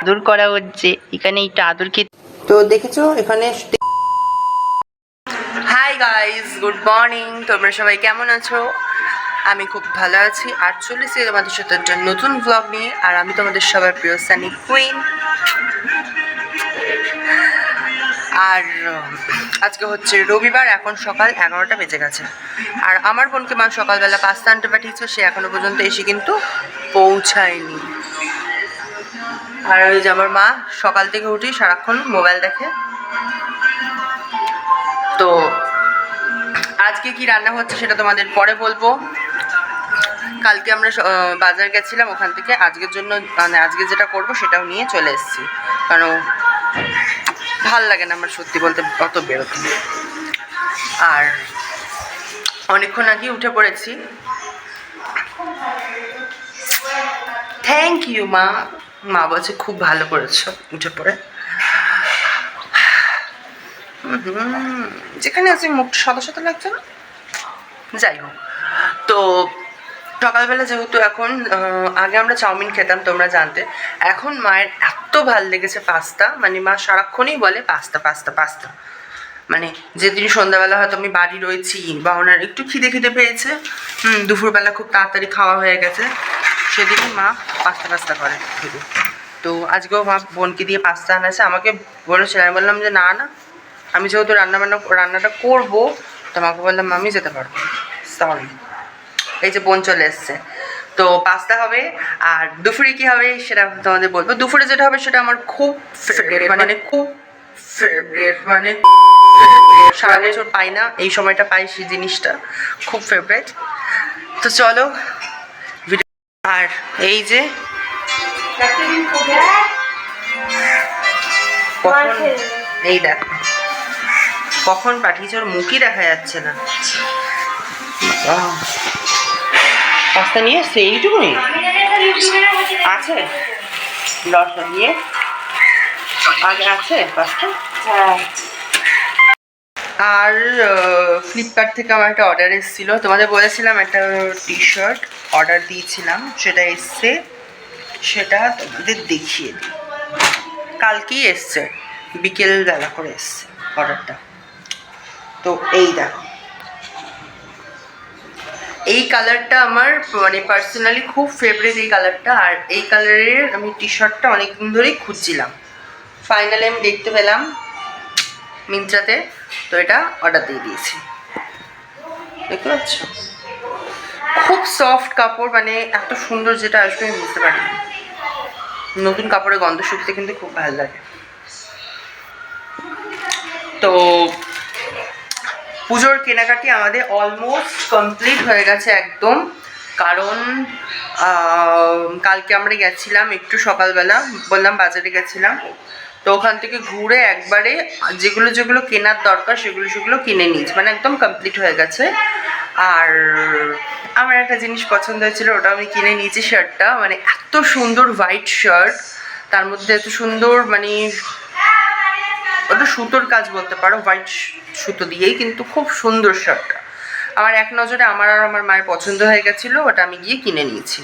আদর করা হচ্ছে। এখানে এইটা আদর খেতে তো দেখেছ এখানে হাই গাইস গুড মর্নিং তোমরা সবাই কেমন আছো? আমি খুব ভালো আছি। আর চলেছি তোমাদের সাথে একটা নতুন ব্লগ নিয়ে। আর আমি তোমাদের সবার প্রিয় সানি কুইন আর আজকে হচ্ছে রবিবার, এখন সকাল এগারোটা বেজে গেছে। আর আমার বোনকে মা সকালবেলা পাস্তা আনতে পাঠিয়েছে, সে এখনও পর্যন্ত এসে কিন্তু পৌঁছায়নি। আর ওই যে আমার মা সকাল থেকে উঠেই সারাক্ষণ মোবাইল দেখে। তো আজকে কি রান্না হচ্ছে সেটা তোমাদের পরে বলব। কালকে আমরা বাজার গেছিলাম ওখান থেকে, আজকের জন্য মানে আজকে যেটা করব সেটাও নিয়ে চলে এসেছি। কারণ ভালো লাগে না আমার সত্যি বলতে, অত বেরোতে আর অনেকক্ষণ আগে উঠে পড়েছি। থ্যাংক ইউ মা। মা বলছে, খুব ভালো করেছ উঠে পড়ে। যেখানে আছে মুখটা সাদা সাদা লাগছে না? যাই হোক। তো সকালবেলা যেহেতু এখন আগে আমরা চাউমিন খেতাম তোমরা জানতে, এখন মায়ের এত ভালো লেগেছে পাস্তা। মানে মা সারাক্ষণই বলে, পাস্তা পাস্তা পাস্তা। মানে যেদিন সন্ধ্যাবেলা হয়তো আমি বাড়ি রয়েছি বা ওনার একটু খিদে খিদে পেয়েছে, হুম, দুপুরবেলা খুব তাড়াতাড়ি খাওয়া হয়ে গেছে, সেদিনই মা পাস্তা পাস্তা করে শুধু তো আজকেও মা বোনকে দিয়ে পাস্তা আনাছে, আমাকে বলেছিল, আমি বললাম যে, না না, আমি যেহেতু রান্না বান্না রান্নাটা করব, তো আমাকে বললাম আমি যেতে পারব। সরি এই যে বোন চলে এসছে। তো পাস্তা হবে আর দুপুরে কি হবে সেটা তোমাদের বলব। দুপুরে যেটা হবে সেটা আমার খুব ফেভারিট মানে খুব ফেভারিট মানে? সারা বছর পাই না এই সময়টা পাই সেই জিনিসটা খুব ফেভারিট তো চলো ভিডিও আর এই যে কখন এই দেখ কখন পাঠিয়েছে ওর মুখই দেখা যাচ্ছে না। পাস্তা নিয়ে এসছে, এইটুকুনি? আছে? দশ নিয়ে আগে আছে পাস্তা? আর ফ্লিপকার্ট থেকে আমার একটা অর্ডার এসেছিল। তোমাদের বলেছিলাম একটা টি শার্ট অর্ডার দিয়েছিলাম, সেটা এসছে। সেটা তোমাদের দেখিয়ে দিই। কালকেই এসছে বিকেল বেলা করে এসছে অর্ডারটা তো এই দেখো। এই কালারটা আমার মানে পার্সোনালি খুব ফেভারিট এই কালারটা আর এই কালারের আমি টি শার্টটা অনেকদিন ধরেই খুঁজছিলাম। ফাইনালি আমি দেখতে পেলাম মিন্ত্রাতে, তো এটা অর্ডার দিয়ে দিয়েছি। দেখতে পাচ্ছ? খুব সফট কাপড় মানে এত সুন্দর যেটা আসবে আমি বুঝতে পারি নতুন কাপড়ের গন্ধ শুকতে কিন্তু খুব ভালো লাগে। তো পুজোর কেনাকাটি আমাদের অলমোস্ট কমপ্লিট হয়ে গেছে একদম। কারণ কালকে আমরা গেছিলাম একটু সকালবেলা, বললাম বাজারে গেছিলাম। তো ওখান থেকে ঘুরে একবারে যেগুলো যেগুলো কেনার দরকার সেগুলো সেগুলো কিনে নিয়েছি। মানে একদম কমপ্লিট হয়ে গেছে। আর আমার একটা জিনিস পছন্দ হয়েছিল ওটা আমি কিনে নিয়েছি শার্টটা মানে এত সুন্দর হোয়াইট শার্ট তার মধ্যে এত সুন্দর মানে ওটা সুতোর কাজ বলতে পারো হোয়াইট সুতো দিয়েই, কিন্তু খুব সুন্দর শার্টটা। আমার এক নজরে আমার আর আমার মায়ের পছন্দ হয়ে গেছিল, ওটা আমি গিয়ে কিনে নিয়েছি।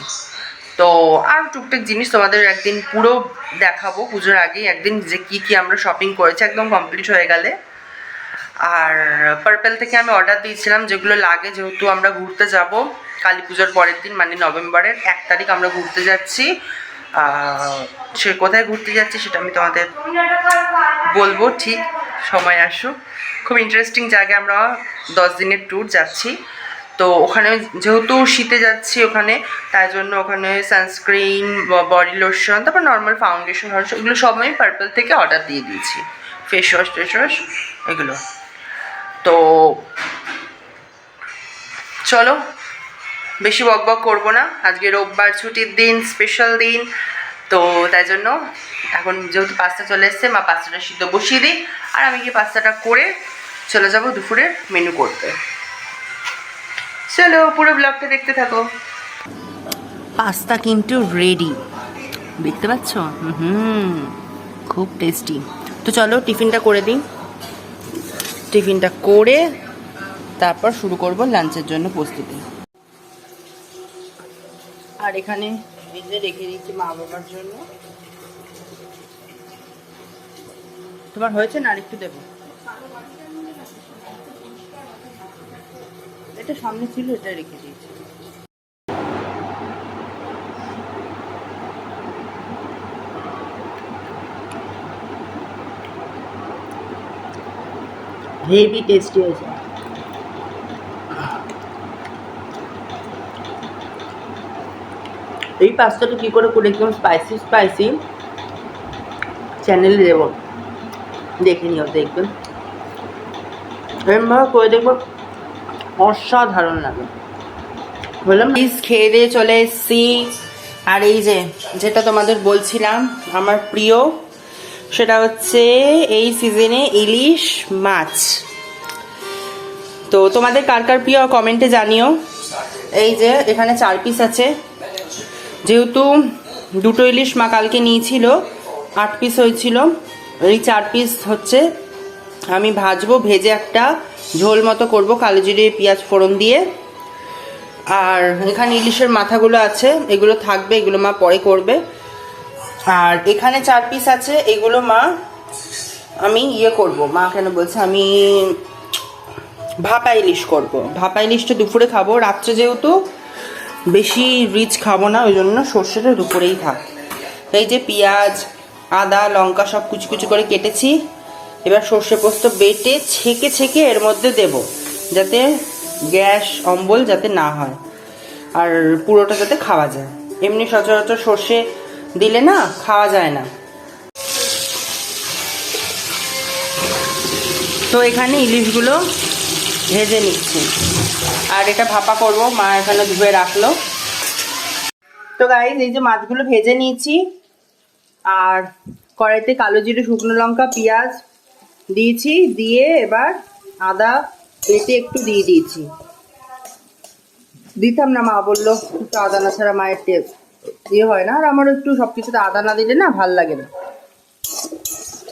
তো আর টুকটাক জিনিস তোমাদের একদিন পুরো দেখাবো, পুজোর আগেই একদিন যে কি কি আমরা শপিং করেছি, একদম কমপ্লিট হয়ে গেলে। আর পার্পেল থেকে আমি অর্ডার দিয়েছিলাম, যেগুলো লাগে যেহেতু আমরা ঘুরতে যাব। কালী পুজোর পরের দিন মানে নভেম্বরের এক তারিখ আমরা ঘুরতে যাচ্ছি। সে কোথায় ঘুরতে যাচ্ছি সেটা আমি তোমাদের বলব, ঠিক? সময় আসুক। খুব ইন্টারেস্টিং জায়গায় আমরা দশ দিনের ট্যুর যাচ্ছি। তো ওখানে যেহেতু শীতে যাচ্ছি ওখানে, তাই জন্য ওখানে সানস্ক্রিন বডি লোশন তারপর নর্মাল ফাউন্ডেশন এগুলো সব আমি পার্পল থেকে অর্ডার দিয়ে দিয়েছি। ফেস ওয়াশ টেস ওয়াশ এগুলো। তো চলো বেশি বক বক করব না। আজকে রোববার ছুটির দিন স্পেশাল দিন। তো তাই জন্য এখন যেহেতু পাস্তা চলে এসছে, মা পাস্তাটা সিদ্ধ বসিয়ে দিই। আর আমি গিয়ে পাস্তাটা করে চলে যাব দুপুরের মেনু করতে। চলো পুরো ব্লগটা দেখতে থাকো। পাস্তা কিন্তু রেডি দেখতে পাচ্ছ? হুম খুব টেস্টি তো চলো টিফিনটা করে দিই। টিফিনটা করে তারপর শুরু করব লাঞ্চের জন্য প্রস্তুতি। আর এখানে যে রেখে দিচ্ছি মা বাবার জন্য। তোমার হয়েছে না আর একটু দেবো? এটা সামনে ছিল, এটা রেখে দিয়েছি। হেভি টেস্টি হয়েছে এই পাস্তাটা কি করে করে একদম স্পাইসি স্পাইসি চ্যানেলে দেব। দেখে নিও, দেখবেন। এরমভাবে করে দেখব, অসাধারণ লাগে। বললাম প্লিজ খেয়ে দিয়ে চলে এসছি। আর এই যে, যেটা তোমাদের বলছিলাম, আমার প্রিয়, সেটা হচ্ছে এই সিজনে ইলিশ মাছ। তো তোমাদের কার কার প্রিয় কমেন্টে জানিও। এই যে, এখানে চার পিস আছে। যেহেতু দুটো ইলিশ মা কালকে নিয়েছিল, আট পিস হয়েছিল, এই চার পিস হচ্ছে। আমি ভাজবো, ভেজে একটা ঝোল মতো করব, কালো জিরে, পেঁয়াজ ফোড়ন দিয়ে। আর এখানে ইলিশের মাথাগুলো আছে, এগুলো থাকবে, এগুলো মা পরে করবে। আর এখানে চার পিস আছে, এগুলো মা আমি ইয়ে করব। মা কেন বলছে, আমি ভাপা ইলিশ করব। ভাপা ইলিশটা দুপুরে খাব, রাত্রে যেহেতু বেশি রিচ খাব না ওই জন্য সর্ষেটা দুপুরেই থাক। এই যে পেঁয়াজ, আদা, লঙ্কা সব কুচি কুচি করে কেটেছি, এবার সর্ষে পোস্ত বেটে ছেঁকে ছেঁকে এর মধ্যে দেব, যাতে গ্যাস অম্বল যাতে না হয়, আর পুরোটা যাতে খাওয়া যায়। এমনি সচরাচর সর্ষে দিলে না খাওয়া যায় না। তো এখানে ইলিশগুলো ভেজে নিচ্ছি। আর এটা ভাপা করব, মা এখানে ধুয়ে রাখল। তো গাইজ এই যে মাছগুলো ভেজে নিয়েছি, আর কড়াইতে কালো জিরে, শুকনো লঙ্কা, পেঁয়াজ দিয়েছি, দিয়ে এবার আদা পেটে একটু দিয়ে দিয়েছি। দিতাম না, মা বলল, একটু আদা না ছাড়া মায়ের টেস্ট ইয়ে হয় না, আর আমার একটু সব কিছুতে আদা না দিলে না ভালো লাগে না।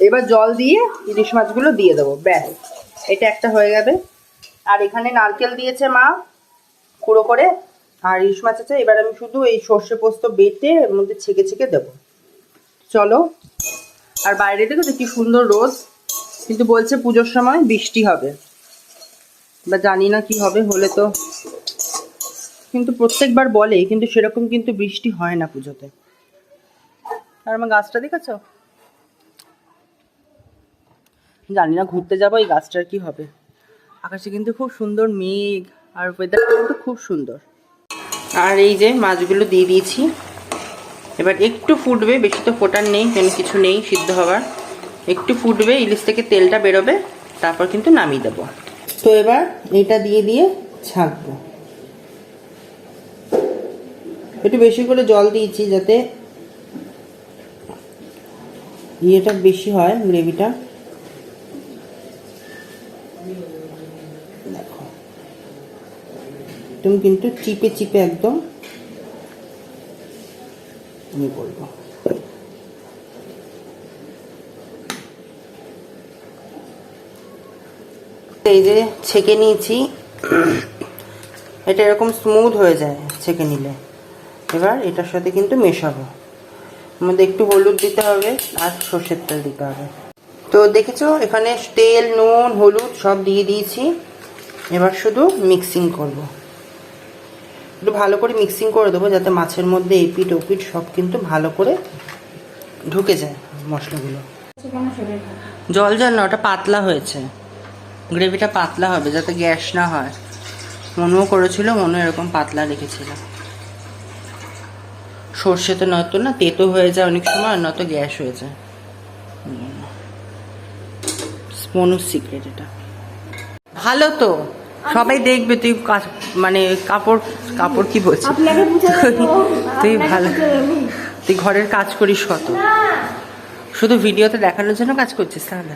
এবার জল দিয়ে ইলিশ মাছগুলো দিয়ে দেবো, ব্যাস। এটা একটা হয়ে যাবে আর এখানে নারকেল দিয়েছে মা, কুড়ো করে, আর ইলিশ মাছ আছে। এবার আমি শুধু এই সর্ষে পোস্ত বেটে এর মধ্যে ছেঁকে ছেঁকে দেবো। চলো। আর বাইরে থেকে তো সুন্দর রোদ। কিন্তু বলছে পুজোর সময় বৃষ্টি হবে। বা জানি না কি হবে, হলে তো কিন্তু প্রত্যেকবার বলে, কিন্তু সেরকম কিন্তু বৃষ্টি হয় না পুজোতে। আর আমার গাছটা দেখেছ? জানি না, ঘুরতে যাব, এই গাছটার কি হবে। আকাশে কিন্তু খুব সুন্দর মেঘ আর ওয়েদারটা কিন্তু খুব সুন্দর। আর এই যে মাছগুলো দিয়ে দিয়েছি। এবার একটু ফুটবে, বেশি তো ফোটার নেই কেন কিছু নেই সিদ্ধ হওয়ার একটু ফুটবে, ইলিশ থেকে তেলটা বেরোবে, তারপর কিন্তু নামিয়ে দেবো। তো এবার এটা দিয়ে দিয়ে ছাঁকবো। একটু বেশি করে জল দিয়েছি যাতে ইয়েটা বেশি হয়, গ্রেভিটা। একদম কিন্তু চিপে চিপে একদম ইয়ে করব এই যে ছেঁকে নিয়েছি, এটা এরকম স্মুথ হয়ে যায় ছেঁকে নিলে। এবার এটার সাথে কিন্তু মেশাবো। আমাদের একটু হলুদ দিতে হবে আর সর্ষের তেল দিতে হবে। তো দেখেছ, এখানে তেল, নুন, হলুদ সব দিয়ে দিয়েছি। এবার শুধু মিক্সিং করব। একটু ভালো করে মিক্সিং করে দেবো যাতে মাছের মধ্যে এপিট ওপিট সব কিন্তু ভালো করে ঢুকে যায় মশলাগুলো। জল জল না ওটা পাতলা হয়েছে। গ্রেভিটা পাতলা হবে যাতে গ্যাস না হয়। মনেও করেছিল, মনে এরকম পাতলা রেখেছিল। সর্ষে তো নয়তো না, তেতো হয়ে যায় অনেক সময় নয়তো গ্যাস হয়ে যায়। মনুর সিক্রেট এটা। ভালো তো। সবাই দেখবে তুই কাজ- মানে কাপড় কাপড় কি বলছিস তুই ভালো তুই ঘরের কাজ করিস কত? শুধু ভিডিওতে দেখানোর জন্য কাজ করছিস তাহলে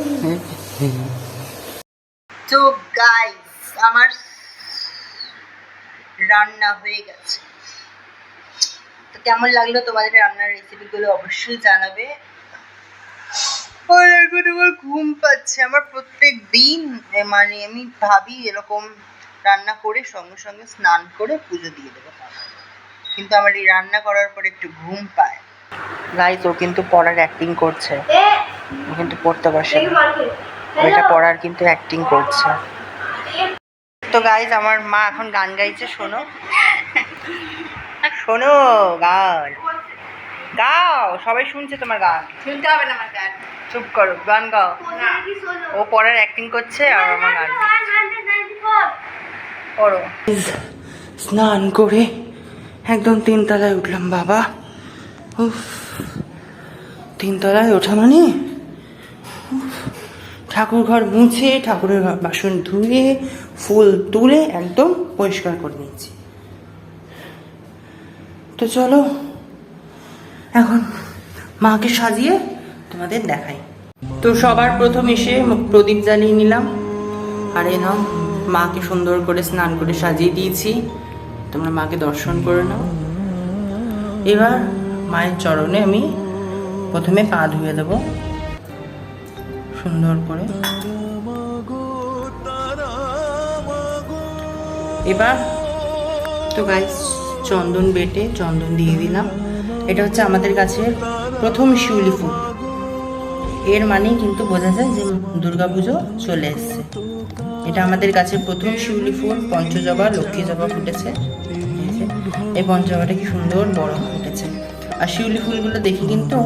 আপনাকে তো গাইস আমার রান্না হয়ে গেছে। তো কেমন লাগল তোমাদের রান্নার রেসিপিগুলো অবশ্যই জানাবে। আর এখন আমার ঘুম পাচ্ছে। আমার প্রত্যেক দিন মানে আমি ভাবি এরকম রান্না করে সঙ্গে সঙ্গে স্নান করে পুজো দিয়ে দেবো। কিন্তু আমার এই রান্না করার পর একটু ঘুম পায়। গাইজ ও কিন্তু পড়ার অ্যাক্টিং করছে। কিন্তু পড়তে বসে এটা পড়ার কিন্তু অ্যাক্টিং করছে। তো গাইজ আমার মা এখন গান গাইছে শোনো। শোনো গান। গাও সবাই শুনছে তোমার গান। শুনতে হবে না আমার গান। চুপ করো, গান গাও। ও পড়ার অ্যাক্টিং করছে আর আমার গান। পড়ো। স্নান করে একদম তিনতলায় উঠলাম, বাবা। উফ, তিনতলায় ওঠা মানে? ঠাকুর ঘর মুছে, ঠাকুরের ঘর বাসন ধুয়ে, ফুল তুলে একদম পরিষ্কার করে নিয়েছি। তো চলো, এখন মাকে সাজিয়ে তোমাদের দেখাই। তো সবার প্রথম এসে প্রদীপ জ্বালিয়ে নিলাম। আর এ নাও, মাকে সুন্দর করে স্নান করে সাজিয়ে দিয়েছি। তোমরা মাকে দর্শন করে নাও। এবার মায়ের চরণে আমি প্রথমে পা ধুয়ে দেব। সুন্দর করে। এবার তো গাইস চন্দন বেটে চন্দন দিয়ে দিলাম। এটা হচ্ছে আমাদের কাছে প্রথম শিউলি ফুল। এর মানেই কিন্তু বোঝা যায় যে দুর্গাপুজো চলে এসছে। এটা আমাদের কাছে প্রথম শিউলি ফুল, পঞ্চজবা, লক্ষ্মী জবা ফুটেছে। এই পঞ্চজবাটা কি সুন্দর বড় ফুটেছে আর শিউলি ফুলগুলো দেখে কিন্তু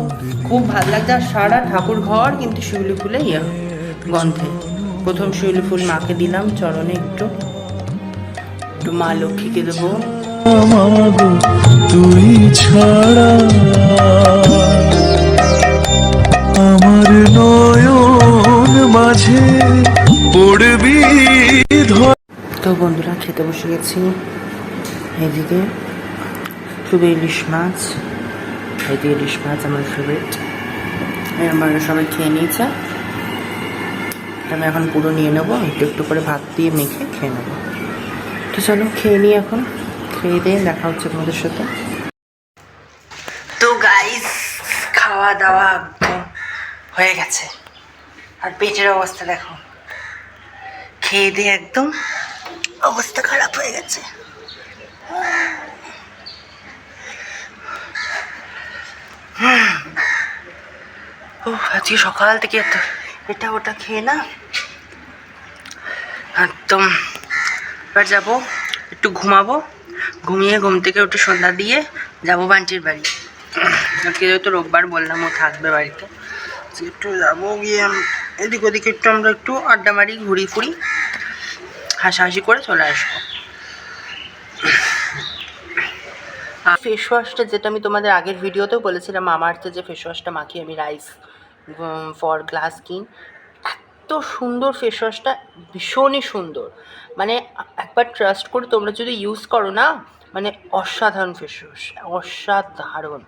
খুব ভালো লাগছে। আর সারা ঠাকুর ঘর কিন্তু শিউলি ফুলে ইয়ে গন্ধে। প্রথম শিউলি ফুল মাকে দিলাম, চরণে একটু। একটু মা লক্ষ্মীকে দেবো। তুই ছাড়া নয়ন মাঝে পড়বি তো বন্ধুরা খেতে বসে গেছি। এদিকে শুধু ইলিশ মাছ। এদিকে ইলিশ মাছ আমার ফেভারিট আমরা সবাই খেয়ে নিয়েছে। আমি এখন পুরো নিয়ে নেব একটু একটু করে ভাত দিয়ে মেখে খেয়ে নেব। তো চলো খেয়ে নিই এখন। খেয়ে দিয়ে দেখা হচ্ছে তোমাদের সাথে। তো গাইস খাওয়া দাওয়া হয়ে গেছে। আর পেটের অবস্থা দেখো। খেয়ে দিয়ে একদম অবস্থা খারাপ হয়ে গেছে। ও আজকে সকাল থেকে এত এটা ওটা খেয়ে না। একদম। এবার যাব, একটু ঘুমাবো। ঘুমিয়ে ঘুম থেকে উঠে সন্ধ্যা দিয়ে যাব বান্টির বাড়ি। আজকে যেহেতু রোববার বললাম ও থাকবে বাড়িতে। আজকে একটু যাব। গিয়ে এদিক ওদিকে একটু আমরা একটু আড্ডা মারি, ঘুরি ফুরি, হাসাহাসি করে চলে আসব। ফেস ওয়াশটা যেটা আমি তোমাদের আগের ভিডিওতেও বলেছিলাম আমারতে যে ফেস ওয়াশটা মাখি আমি রাইস ফর গ্লাস কিন, এত সুন্দর ফেস ওয়াশটা ভীষণই সুন্দর। মানে একবার ট্রাস্ট করে তোমরা যদি ইউজ করো না মানে অসাধারণ ফেস ওয়াশ অসাধারণ।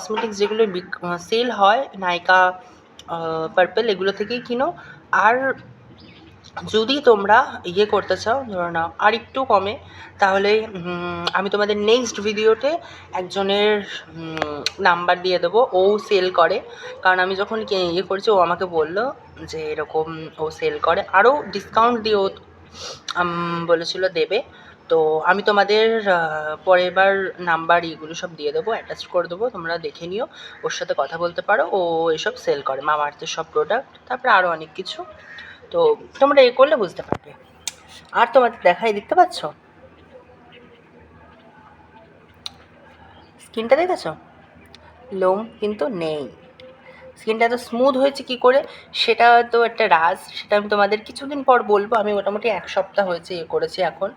কসমেটিক্স যেগুলো সেল হয় নাইকা পার্পেল এগুলো থেকেই কিনো। আর যদি তোমরা ইয়ে করতে চাও, ধরো নাও আর একটু কমে, তাহলে আমি তোমাদের নেক্সট ভিডিওতে একজনের নাম্বার দিয়ে দেবো, ও সেল করে। কারণ আমি যখন ইয়ে করছি, ও আমাকে বলল যে এরকম ও সেল করে। আরও ডিসকাউন্ট দিয়ে ও বলেছিল দেবে। তো আমি তোমাদের পরের বার নাম্বার এগুলো সব দিয়ে দেবো অ্যাটাচ করে দেবো, তোমরা দেখে নিও, ওর সাথে কথা বলতে পারো, ও এসব সেল করে মামার্থের সব প্রোডাক্ট তারপরে আরও অনেক কিছু, তো তোমরা এ করলে বুঝতে পারবে। আর তোমাদের দেখাই দেখতে পাচ্ছ? স্কিনটা দেখেছ? লোম কিন্তু নেই। স্কিনটা এত স্মুথ হয়েছে কি করে, সেটা তো একটা রাজ, সেটা আমি তোমাদের কিছুদিন পর বলব, আমি মোটামুটি এক সপ্তাহ হয়েছে এ করেছি এখন।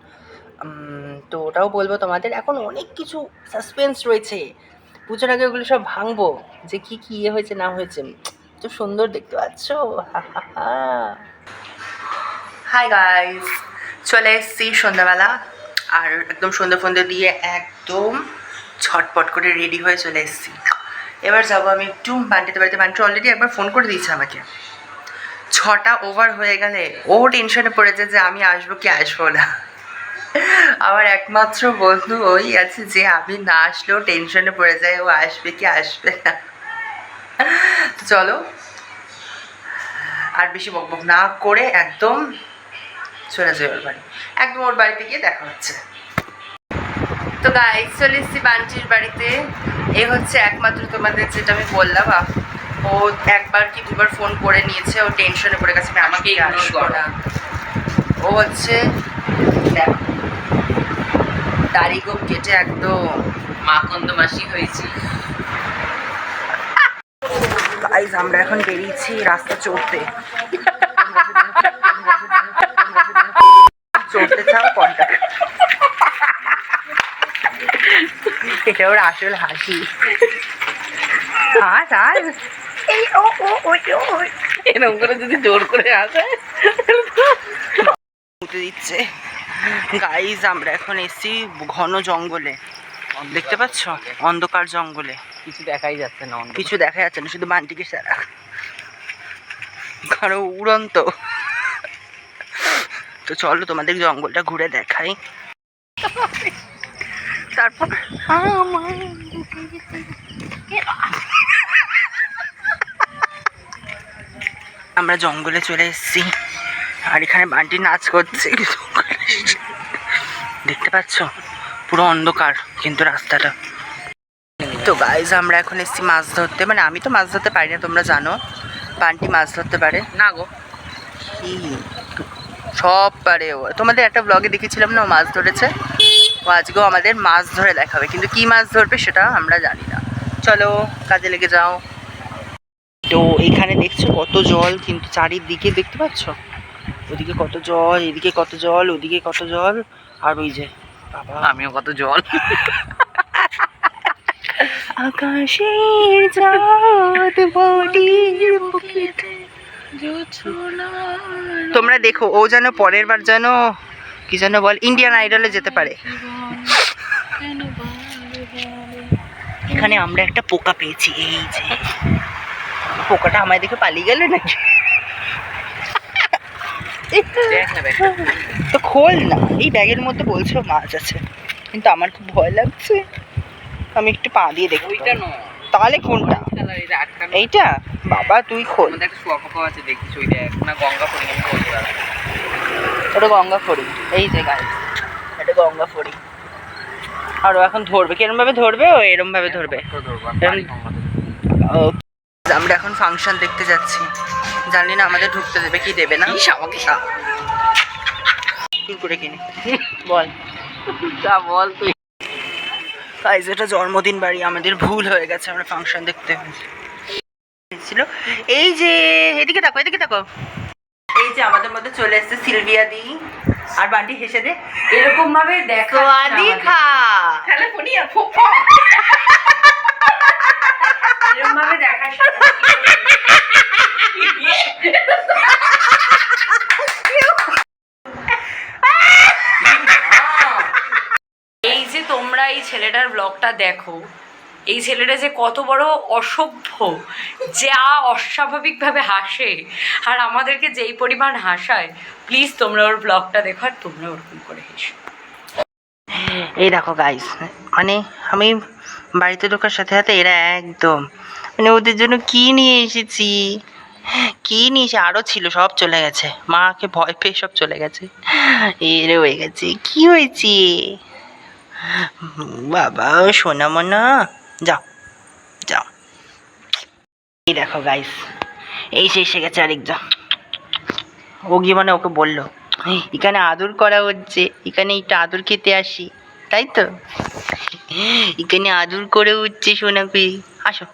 তো ওটাও বলব তোমাদের, এখন অনেক কিছু সাসপেন্স রয়েছে। পুজোর আগে ওগুলো সব ভাঙবো, যে কি কি ইয়ে হয়েছে, না হয়েছে। তো সুন্দর দেখতে পাচ্ছ? হাই গাইস চলে এসেছি সন্ধ্যাবেলা, আর একদম সন্ধ্যে ফন্ধ্যে দিয়ে একদম ছটপট করে রেডি হয়ে চলে এসেছি। এবার যাব আমি একটু বান্টিতে বাড়িতে। বান্টি অলরেডি একবার ফোন করে দিয়েছে আমাকে। ছটা ওভার হয়ে গেলে ও টেনশনে পড়েছে যে আমি আসব কি আসব না। আমার একমাত্র বন্ধু ওই আছে যে আমি না আসলেও টেনশনে পড়ে যায় ও আসবে কি আসবে না। চলো আর বেশি বকবক না করে একদম চলে যাবে ওর বাড়ি। একদম ওর বাড়িতে গিয়ে দেখা হচ্ছে। তো গাইজ চলে এসেছি বাঞ্চির বাড়িতে। এ হচ্ছে একমাত্র তোমাদের যেটা আমি বললাম ও একবার কি দুবার ফোন করে নিয়েছে ও টেনশনে পড়ে গেছে আমি আমাকে ইগনোর করা। ও হচ্ছে দেখো দাড়ি গোপ কেটে একদম মাকন্দ মাসি হয়েছি। গাইজ আমরা এখন বেরিয়েছি রাস্তা চড়তে। চড়তে চাও কন্টাক্ট এটা ওর আসল হাসি। হাস হাস এই ও ও ওই ও ওই। এরকম করে যদি জোর করে আসে উঠে দিচ্ছে। গাইজ আমরা এখন এসছি ঘন জঙ্গলে। দেখতে পাচ্ছ? অন্ধকার জঙ্গলে। কিছু দেখাই যাচ্ছে না কিছু দেখা যাচ্ছে না শুধু বান্টিকে সারা। কারও উড়ন্ত। তো চলো তোমাদের জঙ্গলটা ঘুরে দেখাই। তারপর আমরা জঙ্গলে চলে এসেছি। আর এখানে বান্টি নাচ করছে দেখতে পাচ্ছ? পুরো অন্ধকার কিন্তু রাস্তাটা। তো গাইজ আমরা এখন এসেছি মাছ ধরতে। মানে আমি তো মাছ ধরতে পারি না তোমরা জানো। বান্টি মাছ ধরতে পারে। না গো। কি? সব পারে ও। তোমাদের একটা ব্লগে দেখেছিলাম না ও মাছ ধরেছে? ও আজকেও আমাদের মাছ ধরে দেখাবে। কিন্তু কি মাছ ধরবে সেটা আমরা জানি না। চলো কাজে লেগে যাও। তো এখানে দেখছ কত জল কিন্তু চারিদিকে দেখতে পাচ্ছ? ওদিকে কত জল এদিকে কত জল ওদিকে কত জল আর ওই যে বাবা। আমিও কত জল। আকাশের চাঁদ বডির বুকেতে তোমরা দেখো ও যেন পরের বার যেন কি যেন বল ইন্ডিয়ান আইডলে যেতে পারে। এখানে আমরা একটা পোকা পেয়েছি এই যে। পোকাটা আমায় দেখে পালিয়ে গেল নাকি। তো খোল না এই ব্যাগের মধ্যে বলছো মাছ আছে কিন্তু আমার খুব ভয় লাগছে। আমি একটু পা দিয়ে দেখব। ওইটা নয়। তাহলে কোনটা? এইটা? বাবা তুই খোল। আছে দেখিস ওই দেখ না গঙ্গা না। ওটা গঙ্গা ফড়ি এই যে গাছ এটা গঙ্গা ফড়ি আর এখন ধরবে। কিরম ভাবে ধরবে। ও এরম ভাবে ধরবে আমরা এখন ফাংশন দেখতে যাচ্ছি। জানি না আমাদের ঢুকতে দেবে কি দেবে না? আমাকে করে কিনে। বল। যা বল তুই। গাইজ এটা জন্মদিন বাড়ি আমাদের ভুল হয়ে গেছে আমরা ফাংশন দেখতে ছিল। এই যে এদিকে দেখো এদিকে দেখো। এই যে আমাদের মধ্যে চলে এসেছে সিলভিয়া দি। আর বান্টি হেসে দে এরকম ভাবে দেখো সোয়াদি খা। তাহলে আর ফোপ এই যে তোমরা এই ছেলেটার ব্লগটা দেখো, এই ছেলেটা যে কত বড় অসভ্য, যা অস্বাভাবিকভাবে হাসে, আর আমাদেরকে যেই পরিমাণ হাসায় প্লিজ তোমরা ওর ব্লগটা দেখো আর তোমরা ওরকম করে হেসো। এই দেখো গাইস মানে আমি বাড়িতে ঢোকার সাথে সাথে এরা একদম মানে ওদের জন্য কি নিয়ে এসেছি? কি নিয়ে এসে আরও ছিল, সব চলে গেছে। মাকে ভয় পেয়ে সব চলে গেছে। এর হয়ে গেছে। কি হয়েছে? বাবা সোনা মনা যাও যাও। এই দেখো গাইস এই সে এসে গেছে আরেকজন। ও গিয়ে মানে ওকে বলল এখানে আদর করা হচ্ছে। এখানে একটু আদর খেতে আসি। তাই তো এখানে আদর করে হচ্ছে সোনাকে আসো।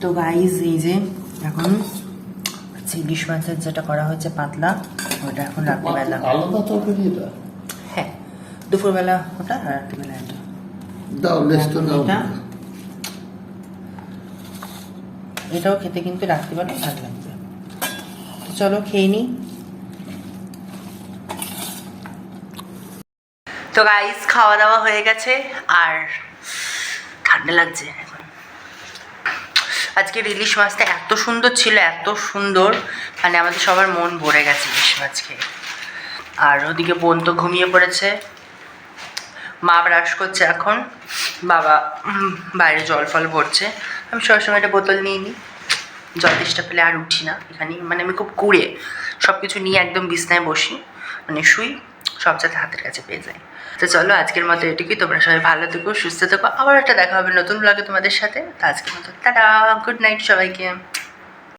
তো। গাইজ এই যে এখন হচ্ছে ইলিশ মাছের যেটা করা হয়েছে পাতলা ওটা এখন রাত্রিবেলা। আলাদা তরকারি এটা? হ্যাঁ দুপুরবেলা ওটা আর রাত্রিবেলা এটা। দাও লেসটা দাও। এটাও খেতে কিন্তু রাত্রিবেলা ভালো লাগবে। চলো খেয়ে নিই তো গাইস খাওয়া দাওয়া হয়ে গেছে আর ঠান্ডা লাগছে এখন। আজকে ইলিশ মাছটা এত সুন্দর ছিল, এত সুন্দর। মানে আমাদের সবার মন ভরে গেছে ইলিশ মাছ খেয়ে আর ওদিকে বোন তো ঘুমিয়ে পড়েছে। মা ব্রাশ করছে এখন। বাবা বাইরে জল ফল ভরছে। আমি সবসময় একটা বোতল নিয়ে নিই। জল তেষ্টা পেলে আর উঠি না এখানে মানে আমি খুব কুড়ে। সব কিছু নিয়ে একদম বিছনায় বসি। মানে শুই। সব যাতে হাতের কাছে পেয়ে যায়। তো চলো, আজকের মতো এটুকুই। তোমরা সবাই ভালো থেকো, সুস্থ থেকো। আবার একটা দেখা হবে নতুন ব্লগে তোমাদের সাথে। তো আজকের মতো, টাটা গুড নাইট সবাইকে।